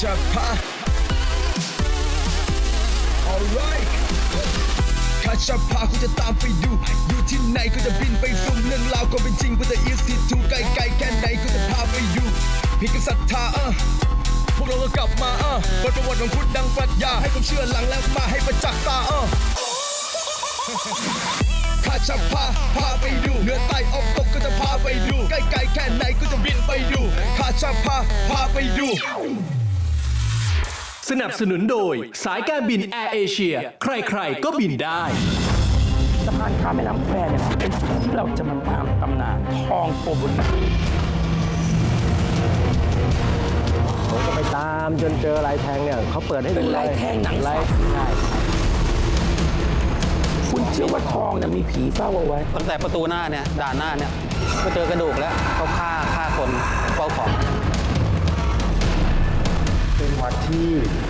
ชาพา alright คาชาพากูจะตามไปดู อยู่ที่ไหนก็จะบินไปสุ่มเรื่องราวก็เป็นจริงกูจะอีสที่ถูกไกลไกลแค่ไหนกูจะพาไปดูพี่ก็ศรัทธาเออพวกเราก็กลับมาออเปิดประวัติของพุทธดังปรัชญาให้ผมเชื่อหลังแล้วมาให้ประจักษ์ตาเออข้าจะพาพาไปดูเหนือใต้ออกตกก็จะพาไปดูใกล้ๆแค่ไหนก็จะบินไปดูข้าจะพาพาไปดู สนับสนุนโดยสายการบินแอร์เอเชียใครๆก็บินได้ สะพานข้ามแม่น้ำแควเนี่ยเป็นจุดที่เราจะมาตามตำนานทองโกบุรีผมก็ไปตามจนเจอลายแทงเนี่ยเขาเปิดให้ดูเป็นลายแทงหนังลายสัตว์ใช่คุณเชื่อว่าทองเนี่ยมีผีเฝ้าเอาไว้ ตั้งแต่ประตูหน้าเนี่ยด่านหน้าเนี่ยก็เจอกระดูกแล้วเขาฆ่าฆ่าคนเฝ้าของเป็น วัดที่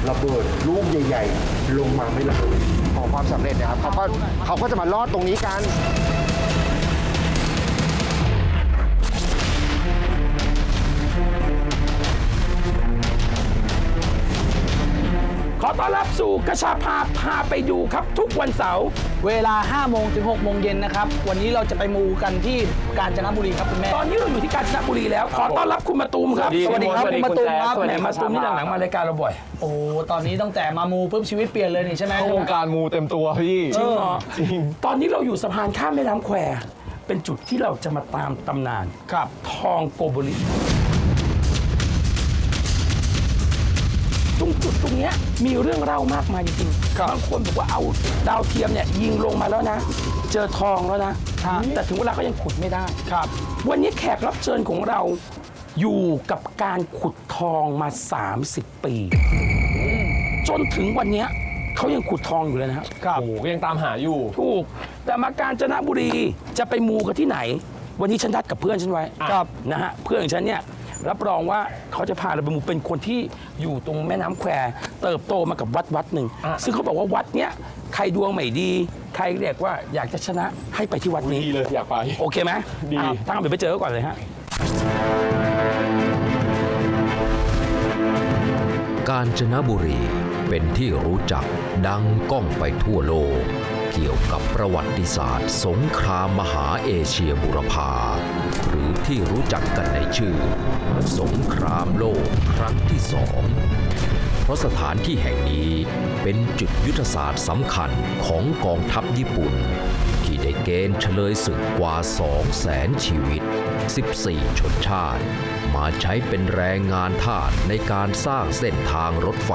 ระเบิดลูกใหญ่ ๆ ลงมาไม่ระเบิดขอความสำเร็จนะครับเขาก็เขาก็จะมาลอดตรงนี้กัน อต้อนรับสู่กระชาพาพาไปดูครับ ทุกวันเสาร์เวลา 5 โมงถึง 6 โมงเย็นนะครับ วันนี้เราจะไปมูกันที่กาญจนบุรีครับคุณแม่ ตอนนี้เราอยู่ที่กาญจนบุรีแล้ว ขอต้อนรับคุณมาตูมครับสวัสดีครับคุณมาตูมครับแหมมาตูมนี่หลังๆมารายการเราบ่อย โอ้ตอนนี้ตั้งแต่มามูปุ๊บชีวิตเปลี่ยนเลยนี่ใช่ไหมวงการมูเต็มตัวพี่จริงเหรอตอนนี้เราอยู่สะพานข้ามแม่น้ำแควเป็นจุดที่เราจะมาตามตำนานครับทองโกบุรี ตรงจุดตรงเนี้ยมีเรื่องเล่ามากมายจริงๆบางคนบอกว่าเอาดาวเทียมเนี่ยยิงลงมาแล้วนะ เจอทองแล้วนะ แต่ถึงเวลาก็ยังขุดไม่ได้ครับ วันนี้แขกรับเชิญของเราอยู่กับการขุดทองมา 30 ปี จนถึงวันเนี้ยเขายังขุดทองอยู่เลยนะครับโอ้โหก็ยังตามหาอยู่ ถูก แต่มากาญจนบุรีจะไปมูกันที่ไหน วันนี้ฉันนัดกับเพื่อนฉันไว้ครับนะฮะเพื่อนของฉันเนี่ย รับรองว่าเขาจะพาเราไปมูเป็นคนที่อยู่ตรงแม่น้ำแควเติบโตมากับวัดวัดหนึ่งซึ่งเขาบอกว่าวัดเนี้ยใครดวงไม่ดี ใครเรียกว่าอยากจะชนะให้ไปที่วัดนี้ ดีเลยอยากไป โอเคไหมดีอ้าวถ้างั้นเดี๋ยวไปเจอกันก่อนเลยฮะ กาญจนบุรีเป็นที่รู้จักดังก้องไปทั่วโลก เกี่ยวกับประวัติศาสตร์ สงครามมหาเอเชียบุรพาหรือ ที่รู้จักกันในชื่อ สงครามโลกครั้งที่สองเพราะสถานที่แห่งนี้เป็นจุดยุทธศาสตร์สำคัญของกองทัพญี่ปุ่น ที่ได้เกณฑ์เฉลยศึกกว่า2แสนชีวิต 14 ชนชาติ มาใช้เป็นแรงงานทาสในการสร้างเส้นทางรถไฟ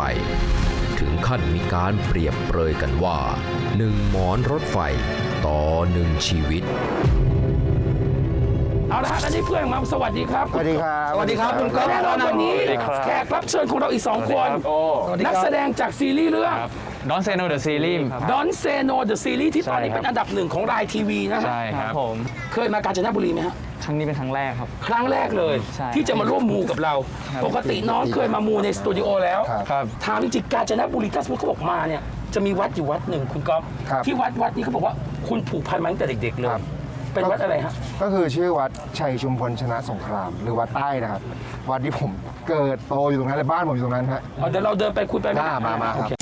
ถึงขั้นมีการเปรียบเปรยกันว่าหนึ่งหมอนรถไฟต่อหนึ่งชีวิต เอาละฮะและนี่เพื่อนของเราสวัสดีครับสวัสดีครับสวัสดีครับคุณก๊อฟ แน่นอนวันนี้แขกรับเชิญของเราอีกสองคน นักแสดงจากซีรีส์เรื่องดอนเซโนเดอะซีรีส์ดอนเซโนเดอะซีรีส์ที่ตอนนี้เป็นอันดับหนึ่งของรายทีวีนะฮะใช่ครับผมเคยมากาญจนบุรีไหมฮะ ครั้งนี้เป็นครั้งแรกครับ ครั้งแรกเลยใช่ ที่จะมาร่วมมูกับเรา ปกติน้องเคยมามูในสตูดิโอแล้ว ครับ ถามจริงๆกาญจนบุรีถ้าสมมติเขาบอกมาเนี่ยจะมีวัดอยู่วัดหนึ่งคุณก๊อฟครับที่วัดวัดนี้เขาบอกว่าคุณผูกพันมาตั้งแต่เด็กๆเลยครับ เป็นวัดอะไรฮะก็คือชื่อวัด ชัยชุมพลชนะสงคราม หรือวัดใต้นะครับ วัดที่ผมเกิดโตอยู่ตรงนั้นเลยบ้านผมอยู่ตรงนั้นฮะอ๋อเดี๋ยวเราเดินไปคุยไปไหมามามาครับ โอเค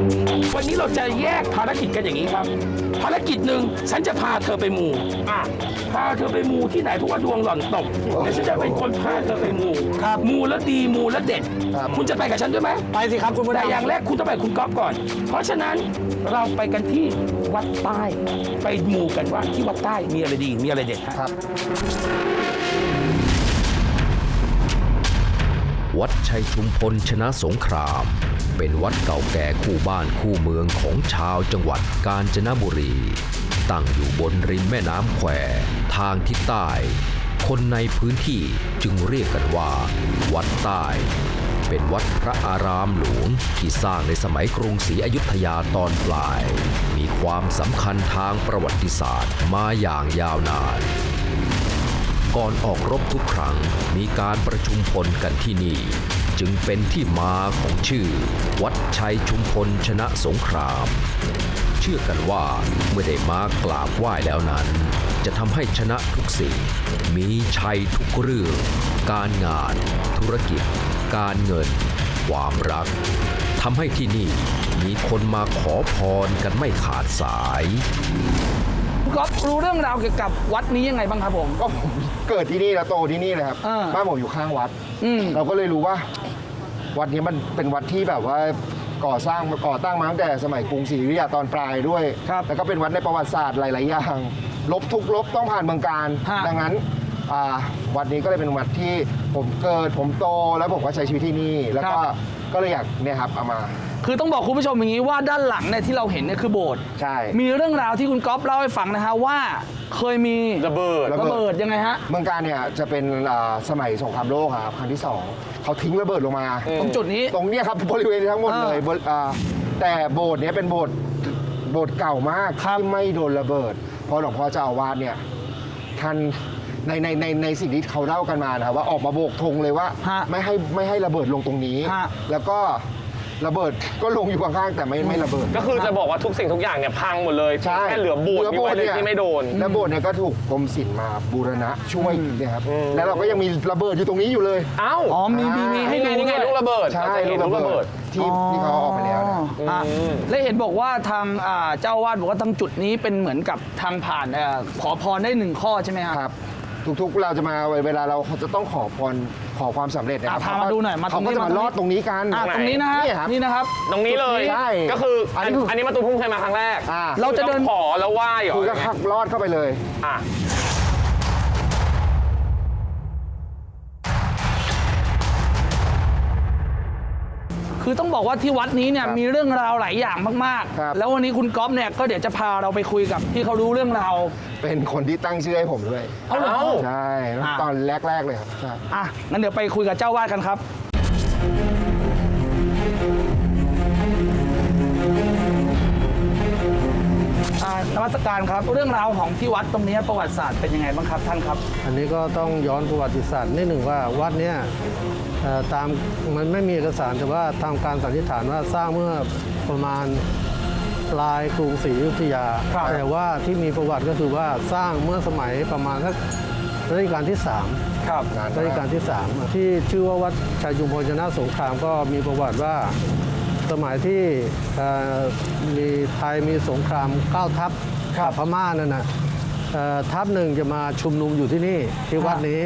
วั นนี้เราจะแยกภารกิจกันอย่างนี้ครับ ภารกิจหนึ่งฉันจะพาเธอไปมูพาเธอไปมูที่ไหนเพราะว่าดวงหล่อนตกเดี๋ยวฉันจะเป็นคนพาเธอไปมูมูแล้วดีมูแล้วเด็ด ครับ คุณจะไปกับฉันด้วยไหมไปสิครับคุณมดแต่ดำอย่างแรกคุณต้องไปคุณก๊อฟก่อน เพราะฉะนั้นเราไปกันที่วัดใต้ ไปมูกันว่าที่วัดใต้มีอะไรดีมีอะไรเด็ดฮะ ครับ วัดชัยชุมพลชนะสงคราม เป็นวัดเก่าแก่คู่บ้านคู่เมืองของชาวจังหวัดกาญจนบุรี ตั้งอยู่บนริมแม่น้ำแควทางทิศใต้ คนในพื้นที่จึงเรียกกันว่า วัดใต้ เป็นวัดพระอารามหลวงที่สร้างในสมัยกรุงศรีอยุธยาตอนปลาย มีความสำคัญทางประวัติศาสตร์มาอย่างยาวนาน ก่อนออกรบทุกครั้งมีการประชุมพลกันที่นี่ จึงเป็นที่มาของชื่อ วัดชัยชุมพลชนะสงคราม เชื่อกันว่าเมื่อได้มากราบไหว้แล้วนั้น จะทำให้ชนะทุกสิ่ง มีชัยทุกเรื่อง การงาน ธุรกิจ การเงิน ความรักทำให้ที่นี่มีคนมาขอพรกันไม่ขาดสาย ก๊อฟรู้เรื่องราวเกี่ยวกับวัดนี้ยังไงบ้างครับผม ก็ผมเกิดที่นี่แล้วโตที่นี่เลยครับอ่าบ้านผมอยู่ข้างวัด อืม เราก็เลยรู้ว่า วัดนี้มันเป็นวัดที่แบบว่าก่อสร้างก่อตั้งมาตั้งแต่สมัยกรุงศรีอยุธยาตอนปลายด้วย ครับแล้วก็เป็นวัดในประวัติศาสตร์หลาย ๆ อย่างลบทุกลบต้องผ่านเมืองการ ฮะ ดังนั้นอ่าวัดนี้ก็เลยเป็นวัดที่ผมเกิดผมโตแล้วผมก็ใช้ชีวิตที่นี่ แล้วก็ก็เลยอยากเนี่ยครับเอามา คือต้องบอกคุณผู้ชมอย่างนี้ว่าด้านหลังเนี่ยที่เราเห็นเนี่ยคือโบสถ์ใช่ มีเรื่องราวที่คุณก๊อฟเล่าให้ฟังนะฮะว่าเคยมีระเบิด ระเบิดยังไงฮะ เมืองการเนี่ยจะเป็นอ่าสมัยสงครามโลกครับครั้งที่สองเขาทิ้งระเบิดลงมา ตรงจุดนี้ ตรงเนี้ยครับบริเวณทั้งหมดเลยอ่าบริอ่าแต่โบสถ์เนี้ยเป็นโบสถ์โบสถ์เก่ามากที่ไม่โดนระเบิดเพราะหลวงพ่อเจ้าอาวาสเนี่ยท่านในในในในสิ่งที่เขาเล่ากันมานะครับว่าออกมาโบกธงเลยว่า ฮะไม่ให้ไม่ให้ระเบิดลงตรงนี้ ฮะ แล้วก็ ระเบิดก็ลงอยู่ข้างๆแต่ไม่ไม่ระเบิด ก็คือจะบอกว่าทุกสิ่งทุกอย่างเนี่ยพังหมดเลยใช่แค่เหลือโบูดนี่ไว้เลยที่ไม่โดนแล้วโบสถ์เนี่ยก็ถูกกรมศิลป์มาบูรณะช่วยเนี่ยครับแล้วเราก็ยังมีระเบิดอยู่ตรงนี้อยู่เลย เอ้าอ๋อมีมีมีให้ดูนี่ไงด้วยลูกระเบิดใช่เราจะเห็นลูกระเบิด ที่ที่เขาเอาออกไปแล้วนะอะและเห็นบอกว่าทางอ่าเจ้าอาวาดบอกว่าทางจุดนี้เป็นเหมือนกับทางผ่านเอ่อขอพรได้หนึ่งข้อใช่ไหมครับ ครับ ทุกๆเราจะมาเวลาเราจะต้องขอพรขอความสำเร็จนะครัอะพามาดูหน่อยมาตรเขางนี้ก็จะมามาตรงนี้ ลอดตรงนี้กันอะตรงนี้นะฮะนี่ครับ นี่นะครับ ตรงนี้เลยใช่ก็คืออัอันนนี้คืออันนี้มาตูมพุ่งเคยมาครั้งแรกอ่า เราจะเดินต้องขอแล้วไหว้เหรอคือก็ขับลอดเข้าไปเลย อะ คือต้องบอกว่าที่วัดนี้เนี่ยครับมีเรื่องราวหลายอย่างมากครับ ๆ แล้ววันนี้คุณก๊อฟเนี่ยก็เดี๋ยวจะพาเราไปคุยกับที่เขารู้เรื่องราวเป็นคนที่ตั้งชื่อให้ผมด้วย เอาเหรอ ใช่ อ่า ตอนแรก ๆ เลยครับใช่ อะงั้นเดี๋ยวไปคุยกับเจ้าวาดกันครับ มัสการครับ เรื่องราวของที่วัดตรงนี้ประวัติศาสตร์เป็นยังไงบ้างครับท่านครับ อันนี้ก็ต้องย้อนประวัติศาสตร์นิดหนึ่งว่าวัดเนี่ยเอ่อตามมันไม่มีเอกสารแต่ว่าทำการสันนิษฐานว่าสร้างเมื่อประมาณปลายกรุงศรีอยุธยาครับแต่ว่าที่มีประวัติก็คือว่าสร้างเมื่อสมัยประมาณสักรัชกาลที่สามครับนานรัชกาลที่สามที่ชื่อว่าวัดชัยจุมพลชนะสงครามก็มีประวัติว่าสมัยที่เอ่อมีไทยมีสงครามเก้าทัพ กับพม่านั่นนะเอ่อทัพหนึ่งจะมาชุมนุมอยู่ที่นี่ที่วัดนี้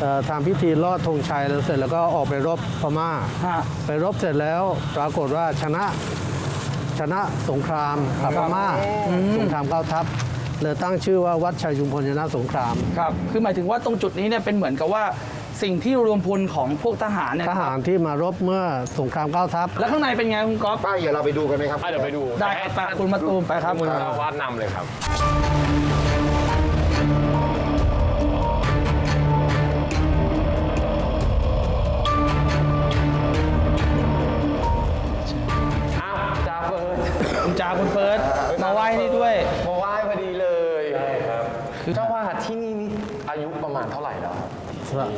เอ่อทำพิธีลอดธงชัยแล้วเสร็จแล้วก็ออกไปรบพม่าฮะไปรบเสร็จแล้วปรากฏว่าชนะชนะสงครามกับพม่าสงครามเก้าทัพเลยตั้งชื่อว่าวัดชัยจุมพลชนะสงครามครับคือหมายถึงว่าตรงจุดนี้เนี่ยเป็นเหมือนกับว่า สิ่งที่รวมพลของพวกทหารเนี่ยทหารที่มารบเมื่อสงครามเก้าทัพ แล้วข้างในเป็นไงคุณก๊อฟป้าเดี๋ยวเราไปดูกันไหมครับ อะเดี๋ยวไปดูได้ครับไปคุณมาตูมไปครับคุณเจ้าวาดนำเลยครับ อ้าวจ่าเฟิร์นคุณจาคุณเฟิร์สมาไหว้นี่ด้วย มาไหว้พอดีเลย ใช่ครับเจ้าวาดที่นี่นี่อายุประมาณเท่าไหร่แล้วครับ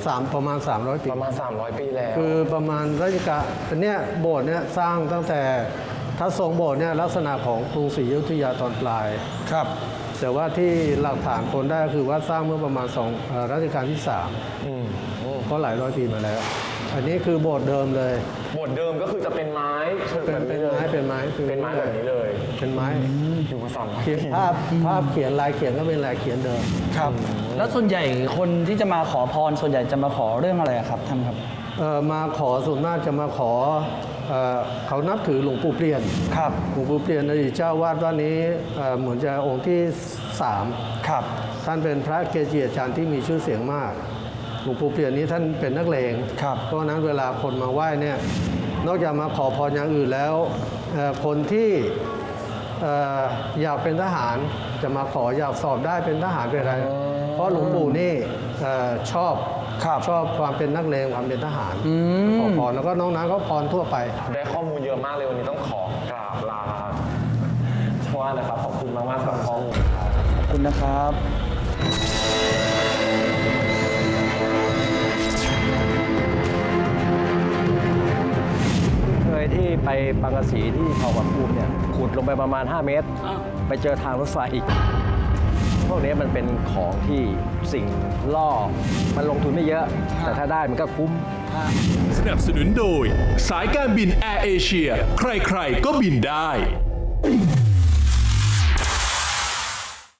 สามประมาณ 300 ปี ประมาณ 300 ปีแล้ว คือประมาณรัชกาลอันเนี้ยโบสถ์เนี่ยสร้างตั้งแต่ถ้าทรงโบสถ์เนี่ยลักษณะของกรุงศรีอยุธยาตอนปลาย ครับ แต่ว่าที่หลักฐานคนได้ก็คือว่าสร้างเมื่อประมาณสองเอ่อรัชกาลที่อืม3ก็หลายร้อยปีมาแล้ว อันนี้คือโบสถ์เดิมเลย บทเดิมก็คือจะเป็นไม้เชิงเป็นแบบเป็นนี้ เลยไม้เป็นไม้คือเป็นไม้แบบนี้เลยเป็นไม้อยู่มาสามร้อยเขียนปีภาพภาพเขียนลายเขียนก็เป็นลายเขียนเดิมครับ แล้วส่วนใหญ่คนที่จะมาขอพรส่วนใหญ่จะมาขอเรื่องอะไรอะครับท่านครับเอ่อมาขอส่วนมากจะมาขอเอ่อเขานับถือหลวงปู่เปลี่ยนครับหลวงปู่เปลี่ยนอดีตเจ้าวาดวัดนี้เอ่อเหมือนจะองค์ที่สามครับท่านเป็นพระเกจิอาจารย์ที่มีชื่อเสียงมากหลวงปู่เปลี่ยนนี้ท่านเป็นนักเลงครับเพราะฉะนั้นเวลาคนมาไหว้เนี่ยนอกจากมาขอพรอย่างอื่นแล้วเอ่อ คนที่เอ่ออยากเป็นทหารจะมาขออยากสอบได้เป็นทหารเป็นอะไร เพราะหลวงปู่นี่เอ่อชอบครับชอบความเป็นนักเลงความเป็นทหารขอพรแล้วก็น้องน้ำก็พรทั่วไป ได้ข้อมูลเยอะมากเลยวันนี้ต้องขอกราบลาชาวบ้านนะครับขอบคุณมากๆสำหรับข้อมูลครับขอบคุณนะครับ ยที่ไปบางกะสีที่เขาวัดภูมิเนี่ยขุดลงไปประมาณ 5 เมตร ไปเจอทางรถไฟอีก พวกนี้มันเป็นของที่สิ่งล่อ มันลงทุนไม่เยอะ แต่ถ้าได้มันก็คุ้ม สนับสนุนโดย สายการบินแอร์เอเชีย ใครๆ ก็บินได้